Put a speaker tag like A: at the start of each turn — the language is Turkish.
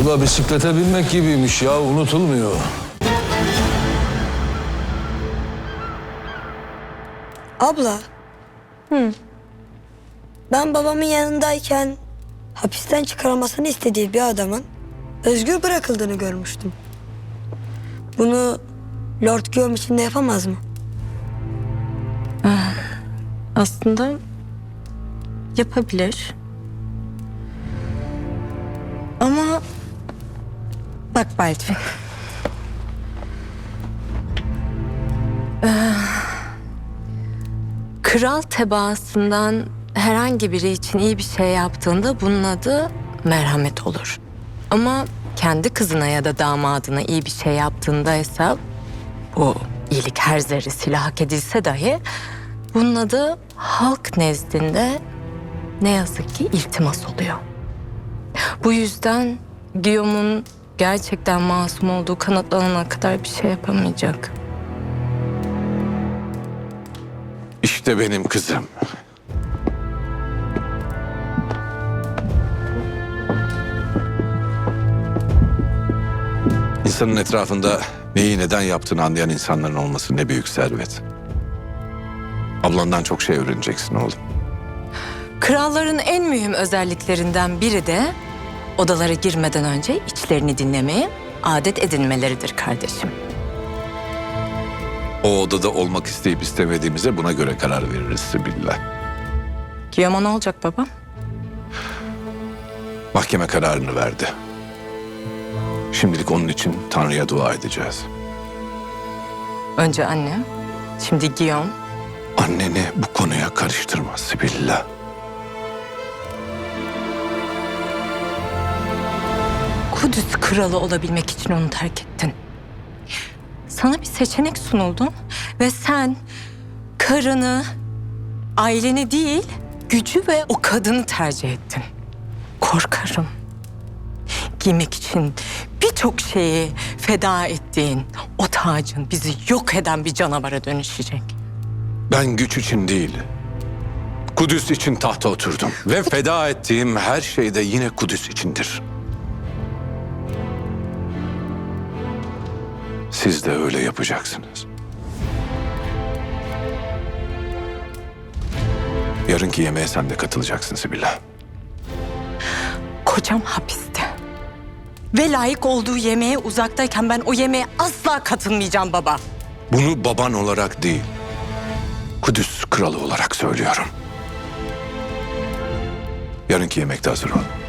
A: Bu da bisiklete binmek gibiymiş ya unutulmuyor.
B: Abla. Ben babamın yanındayken hapisten çıkarılmasını istediği bir adamın özgür bırakıldığını görmüştüm. Bunu Lord Guillaume için de yapamaz mı?
C: Aslında yapabilir. Bak Baldwin. Ee, kral tebaasından herhangi biri için iyi bir şey yaptığında bunun adı merhamet olur. Ama kendi kızına ya da damadına iyi bir şey yaptığında ise bu iyilik her zerresiyle hak edilse dahi bunun adı halk nezdinde ne yazık ki iltimas oluyor. Bu yüzden Guillaume'un gerçekten masum olduğu kanıtlanana kadar bir şey yapamayacak.
D: İşte benim kızım. İnsanın etrafında neyi neden yaptığını anlayan insanların olması ne büyük servet. Ablandan çok şey öğreneceksin oğlum.
C: Kralların en mühim özelliklerinden biri de odalara girmeden önce içlerini dinlemeyi adet edinmeleridir kardeşim.
D: O odada olmak isteyip istemediğimize buna göre karar veririz Sibilla.
C: Guillaume'a ne olacak baba?
D: Mahkeme kararını verdi. Şimdilik onun için Tanrı'ya dua edeceğiz.
C: Önce anne, şimdi Guillaume.
D: Anneni bu konuya karıştırma Sibilla.
C: Kudüs kralı olabilmek için onu terk ettin. Sana bir seçenek sunuldu ve sen karını, aileni değil, gücü ve o kadını tercih ettin. Korkarım. Giymek için birçok şeyi feda ettiğin o tacın bizi yok eden bir canavara dönüşecek.
D: Ben güç için değil, Kudüs için tahta oturdum. Ve feda ettiğim her şey de yine Kudüs içindir. Siz de öyle yapacaksınız. Yarınki yemeğe sen de katılacaksın Sibilla.
C: Kocam hapiste. Ve layık olduğu yemeğe uzaktayken ben o yemeğe asla katılmayacağım baba.
D: Bunu baban olarak değil, Kudüs kralı olarak söylüyorum. Yarınki yemekte hazır ol.